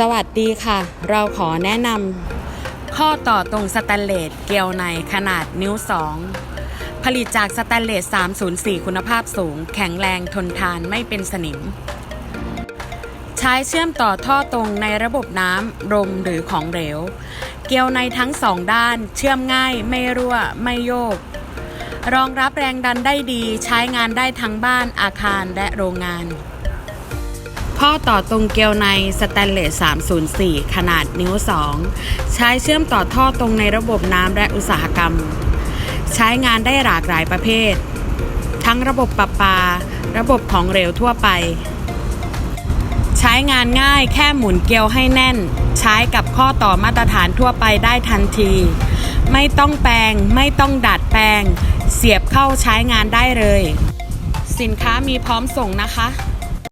สวัสดีค่ะ เราขอแนะนำข้อต่อตรงสแตนเลสเกลียวในขนาดนิ้ว 2 ผลิตจากสแตนเลส 304 คุณภาพสูง แข็งแรงทนทานไม่เป็นสนิม ใช้เชื่อมต่อท่อตรงในระบบน้ำลมหรือของเหลว เกลียวในทั้งสองด้าน เชื่อมง่ายไม่รั่ว ไม่โยก รองรับแรงดันได้ดี ใช้งานได้ทั้งบ้านอาคารและโรงงาน ข้อต่อตรงเกลียวในสแตนเลส 304 ขนาดนิ้ว 2 ใช้เชื่อมต่อท่อตรงในระบบน้ำและอุตสาหกรรม ใช้งานได้หลากหลายประเภท ทั้งระบบประปา ระบบของเหลวทั่วไป ใช้งานง่ายแค่หมุนเกลียวให้แน่น ใช้กับข้อต่อมาตรฐานทั่วไปได้ทันที ไม่ต้องแปลง ไม่ต้องดัดแปลง เสียบเข้าใช้งานได้เลย สินค้ามีพร้อมส่งนะคะ